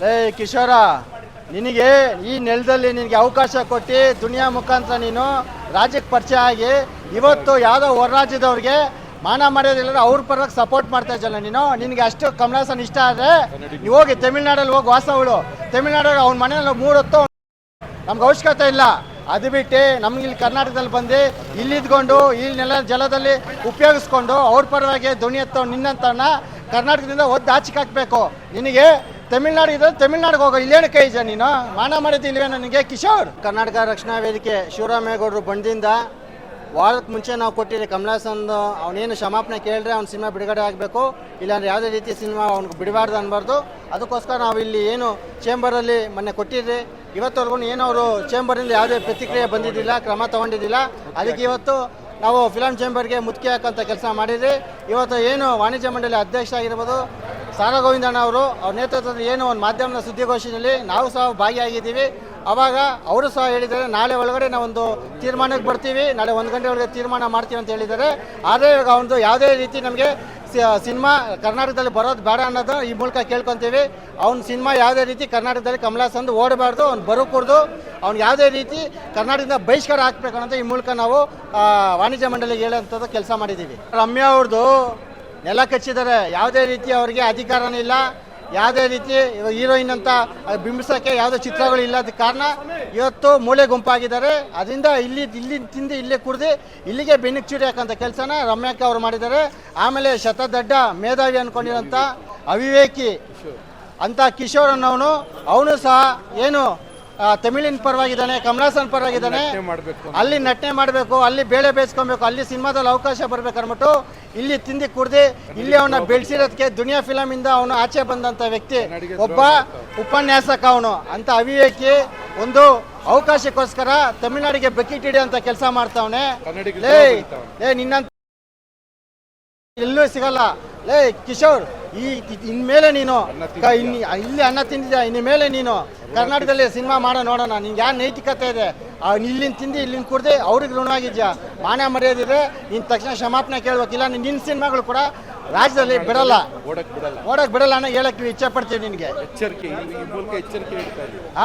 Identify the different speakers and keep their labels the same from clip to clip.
Speaker 1: ಲೇ, ಕಿಶೋರ, ನಿನಗೆ ಈ ನೆಲದಲ್ಲಿ ನಿನಗೆ ಅವಕಾಶ ಕೊಟ್ಟು ದುನಿಯಾ ಮುಖಾಂತರ ನೀನು ರಾಜ್ಯಕ್ಕೆ ಪರಿಚಯ ಆಗಿ ಇವತ್ತು ಯಾವುದೋ ಹೊರ ರಾಜ್ಯದವ್ರಿಗೆ ಮಾನ ಮರ್ಯಾದಿಲ್ಲ ಅವ್ರ ಪರವಾಗಿ ಸಪೋರ್ಟ್ ಮಾಡ್ತಾ ಇದ್ದಲ್ಲ ನೀನು? ನಿನಗೆ ಅಷ್ಟು ಕಮಲಾಸನ್ ಇಷ್ಟ ಆದರೆ ನೀವು ಹೋಗಿ ತಮಿಳ್ನಾಡಲ್ಲಿ ಹೋಗಿ ವಾಸ ಅವಳು ತಮಿಳ್ನಾಡಲ್ಲಿ ಅವ್ನ ಮನೆಯಲ್ಲಿ ಮೂರು ಹೊತ್ತು ನಮ್ಗೆ ಅವಶ್ಯಕತೆ ಇಲ್ಲ. ಅದು ಬಿಟ್ಟು ನಮ್ಗೆ ಇಲ್ಲಿ ಕರ್ನಾಟಕದಲ್ಲಿ ಬಂದು ಇಲ್ಲಿದ್ಕೊಂಡು ಇಲ್ಲಿ ನೆಲ ಜಲದಲ್ಲಿ ಉಪಯೋಗಿಸ್ಕೊಂಡು ಅವ್ರ ಪರವಾಗಿ ಧ್ವನಿ ಎತ್ತೋ ನಿನ್ನಂತನ ಕರ್ನಾಟಕದಿಂದ ಒದ್ದು ಆಚೆಗೆ ಹಾಕ್ಬೇಕು. ನಿನಗೆ ತಮಿಳ್ನಾಡು ಇದು ತಮಿಳ್ನಾಡಿಗೆ ಹೋಗೋ. ಇಲ್ಲೇನು ಕೈ ನೀನು? ಮಾನ ಮಾಡಿದ್ದು ಇಲ್ವೇ ನನಗೆ, ಕಿಶೋರ್? ಕರ್ನಾಟಕ ರಕ್ಷಣಾ ವೇದಿಕೆ ಶಿವರಾಮೇಗೌಡರು ಬಂದಿಂದ ವಾರಕ್ಕೆ ಮುಂಚೆ ನಾವು ಕೊಟ್ಟಿರಿ ಕಮಲಾಸಂದು ಅವನೇನು ಕ್ಷಮಾಪಣೆ ಕೇಳಿದ್ರೆ ಅವ್ನ ಸಿನಿಮಾ ಬಿಡುಗಡೆ ಆಗಬೇಕು. ಇಲ್ಲಾಂದ್ರೆ ಯಾವುದೇ ರೀತಿ ಸಿನಿಮಾ ಅವ್ನಿಗೆ ಬಿಡಬಾರ್ದು ಅನ್ಬಾರ್ದು. ಅದಕ್ಕೋಸ್ಕರ ನಾವು ಇಲ್ಲಿ ಏನು ಚೇಂಬರಲ್ಲಿ ಮೊನ್ನೆ ಕೊಟ್ಟಿದ್ರಿ ಇವತ್ತವರೆಗೂ ಏನು ಅವರು ಚೇಂಬರಿಂದ ಯಾವುದೇ ಪ್ರತಿಕ್ರಿಯೆ ಬಂದಿದ್ದಿಲ್ಲ, ಕ್ರಮ ತಗೊಂಡಿದ್ದಿಲ್ಲ. ಅದಕ್ಕೆ ಇವತ್ತು ನಾವು ಫಿಲಮ್ ಚೇಂಬರ್ಗೆ ಮುತ್ತಿಗೆ ಹಾಕಂತ ಕೆಲಸ ಮಾಡಿದ್ರಿ ಇವತ್ತು ಏನು ವಾಣಿಜ್ಯ ಮಂಡಳಿ ಅಧ್ಯಕ್ಷ ಆಗಿರ್ಬೋದು ಸಾರಾ ಗೋವಿಂದಣ್ಣ ಅವರು, ಅವ್ರ ನೇತೃತ್ವದ ಏನು ಒಂದು ಮಾಧ್ಯಮದ ಸುದ್ದಿಗೋಷ್ಠಿಯಲ್ಲಿ ನಾವು ಸಹ ಭಾಗಿಯಾಗಿದ್ದೀವಿ. ಅವಾಗ ಅವರು ಸಹ ಹೇಳಿದ್ದಾರೆ, ನಾಳೆ ಒಳಗಡೆ ನಾವೊಂದು ತೀರ್ಮಾನಕ್ಕೆ ಬರ್ತೀವಿ, ನಾಳೆ ಒಂದು ಗಂಟೆ ಒಳಗೆ ತೀರ್ಮಾನ ಮಾಡ್ತೀವಿ ಅಂತ ಹೇಳಿದ್ದಾರೆ. ಆದರೆ ಇವಾಗ ಒಂದು ಯಾವುದೇ ರೀತಿ ನಮಗೆ ಸಿನಿಮಾ ಕರ್ನಾಟಕದಲ್ಲಿ ಬರೋದು ಬೇಡ ಅನ್ನೋದು ಈ ಮೂಲಕ ಕೇಳ್ಕೊತೀವಿ. ಅವ್ನ ಸಿನಿಮಾ ಯಾವುದೇ ರೀತಿ ಕರ್ನಾಟಕದಲ್ಲಿ ಕಮಲಾಸಂದು ಓಡಬಾರ್ದು, ಅವ್ನು ಬರೋಕೂಡ್ದು ಅವ್ನು ಯಾವುದೇ ರೀತಿ ಕರ್ನಾಟಕದಿಂದ ಬಹಿಷ್ಕಾರ ಹಾಕ್ಬೇಕು ಅನ್ನೋದು ಈ ಮೂಲಕ ನಾವು ವಾಣಿಜ್ಯ ಮಂಡಳಿಗೆ ಹೇಳೋಂಥದ್ದು ಕೆಲಸ ಮಾಡಿದ್ದೀವಿ. ರಮ್ಯಾ ಅವ್ರದ್ದು ನೆಲ ಕಚ್ಚಿದ್ದಾರೆ ಯಾವುದೇ ರೀತಿ ಅವರಿಗೆ ಅಧಿಕಾರನೂ ಇಲ್ಲ. ಯಾವುದೇ ರೀತಿ ಹೀರೋಯಿನ್ ಅಂತ ಬಿಂಬಿಸೋಕ್ಕೆ ಯಾವುದೇ ಚಿತ್ರಗಳು ಇಲ್ಲದ ಕಾರಣ ಇವತ್ತು ಮೂಳೆ ಗುಂಪಾಗಿದ್ದಾರೆ. ಅದರಿಂದ ಇಲ್ಲಿ ಇಲ್ಲಿ ತಿಂದು ಇಲ್ಲೇ ಕುಡ್ದು ಇಲ್ಲಿಗೆ ಬೆನ್ನಿಗೆ ಚೂರಿ ಹಾಕೋಂಥ ಕೆಲಸನ ರಮ್ಯಾಕ ಅವರು ಮಾಡಿದ್ದಾರೆ. ಆಮೇಲೆ ಶತದಡ್ಡ ಮೇಧಾವಿ ಅಂದ್ಕೊಂಡಿರೋಂಥ ಅವಿವೇಕಿ ಅಂತ ಕಿಶೋರ್ ಅನ್ನೋನು ಅವನು ಸಹ ಏನು ತಮಿಳಿನ ಪರವಾಗಿದ್ದಾನೆ ಕಮಲಾಸನ್ ಪರವಾಗಿದ್ದಾನೆ. ಅಲ್ಲಿ ನಟನೆ ಮಾಡಬೇಕು ಅಲ್ಲಿ ಬೇಳೆ ಬೇಯಿಸ್ಕೊಬೇಕು ಅಲ್ಲಿ ಸಿನಿಮಾದಲ್ಲಿ ಅವಕಾಶ ಬರ್ಬೇಕು ಅನ್ಬಿಟ್ಟು ಇಲ್ಲಿ ತಿಂದಿ ಕುಡ್ದು ಇಲ್ಲಿ ಅವನ ಬೆಳೆಸಿರೋದಕ್ಕೆ ದುನಿಯಾ ಫಿಲಮ್ ಇಂದ ಅವನು ಆಚೆ ಬಂದಂತ ವ್ಯಕ್ತಿ. ಒಬ್ಬ ಉಪನ್ಯಾಸಕ ಅವನು. ಅಂತ ಅವಿವೇಕಿ ಒಂದು ಅವಕಾಶಕ್ಕೋಸ್ಕರ ತಮಿಳ್ನಾಡಿಗೆ ಬಕೆಟ್ ಹಿಡಿಯಂತ ಕೆಲಸ ಮಾಡ್ತಾವನೆ. ಲೇ ಲೇ ನಿನ್ನಂತ ಎಲ್ಲೂ ಸಿಗಲ್ಲ. ಲೇ ಕಿಶೋರ್ ಈ ಇನ್ಮೇಲೆ ನೀನು ಇಲ್ಲಿ ಅನ್ನ ತಿಂದಿದ್ಯಾ? ಇನ್ನು ಮೇಲೆ ನೀನು ಕರ್ನಾಟಕದಲ್ಲಿ ಸಿನಿಮಾ ಮಾಡೋ ನೋಡೋಣ. ನಿಂಗೆ ಯಾರು ನೈತಿಕತೆ ಇದೆ? ಇಲ್ಲಿನ ಇಲ್ಲಿಂದ ತಿಂದು ಇಲ್ಲಿಂದ ಕುಡ್ದು ಅವ್ರಿಗೆ ಋಣವಾಗಿದ್ಯಾ? ಮಾನ ಮರ್ಯಾದಿದ್ರೆ ನೀನು ತಕ್ಷಣ ಕ್ಷಮಾಪಣೆ ಕೇಳ್ಬೇಕಿಲ್ಲ ನೀನ್ ನಿನ್ನ ಸಿನಿಮಾಗಳು ಕೂಡ ರಾಜ್ಯದಲ್ಲಿ ಬಿಡಲ್ಲ.
Speaker 2: ಓಡಕ್ ಬಿಡಲ್ಲ.
Speaker 1: ಅನ್ನೋ ಹೇಳಕ್ ಇಚ್ಛೆ ಪಡ್ತೀವಿ ನಿನಗೆ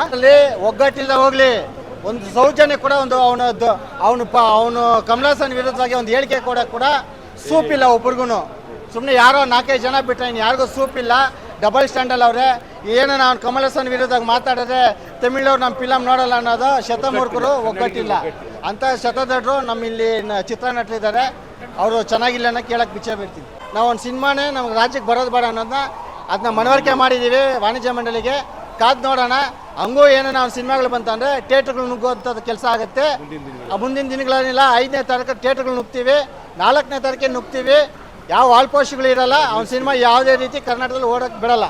Speaker 1: ಅಲ್ಲಿ ಒಗ್ಗಟ್ಟಿಲ್ಲ ಹೋಗ್ಲಿ. ಒಂದು ಸೌಜನ್ಯ ಕೂಡ ಒಂದು ಅವನ ಅವನು ಪ ಅವನು ಕಮಲಾಸನ್ ವಿರುದ್ಧವಾಗಿ ಒಂದು ಹೇಳಿಕೆ ಕೊಡಕ್ಕೆ ಕೂಡ ಸೂಪಿಲ್ಲ ಇಲ್ಲ ಒಬ್ರಿಗೂ ಸುಮ್ಮನೆ ಯಾರೋ ನಾಲ್ಕೈದು ಜನ ಬಿಟ್ಟರೆ ಇನ್ನು ಯಾರಿಗೂ ಸೂಪ್ ಇಲ್ಲ. ಡಬಲ್ ಸ್ಟ್ಯಾಂಡಲ್ ಅವರೇ. ಏನು ನಾವು ಹಾಸನ್ ವಿರುದ್ಧವಾಗಿ ಮಾತಾಡಿದ್ರೆ ತಮಿಳವ್ರು ನಮ್ಮ ಫಿಲಮ್ ನೋಡಲ್ಲ ಅನ್ನೋದು ಶತಮೂರ್ಖರು ಒಗ್ಗಟ್ಟಿಲ್ಲ ಅಂತ ಶತದಡ್ರು ನಮ್ಮ ಇಲ್ಲಿ ನ- ಚಿತ್ರ ನಟರಿದ್ದಾರೆ ಅವರು ಚೆನ್ನಾಗಿಲ್ಲ ಅನ್ನೋ ಕೇಳಕ್ಕೆ ಬಿಚ್ಚ ಬಿಡ್ತೀನಿ. ನಾವು ಒಂದು ಸಿನಿಮಾನೇ ನಮ್ಗೆ ರಾಜ್ಯಕ್ಕೆ ಬರೋದು ಬೇಡ ಅನ್ನೋದನ್ನ ಅದನ್ನ ಮನವರಿಕೆ ಮಾಡಿದ್ದೀವಿ ವಾಣಿಜ್ಯ ಮಂಡಳಿಗೆ. ಕಾದು ನೋಡೋಣ. ಹಂಗೂ ಏನೋ ನಾವು ಸಿನಿಮಾಗಳು ಬಂತಂದ್ರೆ ಥಿಯೇಟ್ರ್ಗಳು ನುಗ್ಗುವಂಥದ್ದು ಕೆಲಸ ಆಗುತ್ತೆ. ಆ ಮುಂದಿನ ದಿನಗಳೇನಿಲ್ಲ ಐದನೇ ತಾರೀಕು ಥಿಯೇಟ್ರ್ಗಳು ನುಗ್ತೀವಿ. ನಾಲ್ಕನೇ ತಾರೀಕಿಗೆ ನುಗ್ತೀವಿ. ಯಾವ ವಾಲ್ಪೋಸ್ಟ್ಗಳು ಇರಲ್ಲ ಅವ್ನ ಸಿನಿಮಾ ಯಾವುದೇ ರೀತಿ ಕರ್ನಾಟಕದಲ್ಲಿ ಓಡಕ್ಕೆ ಬಿಡಲ್ಲ.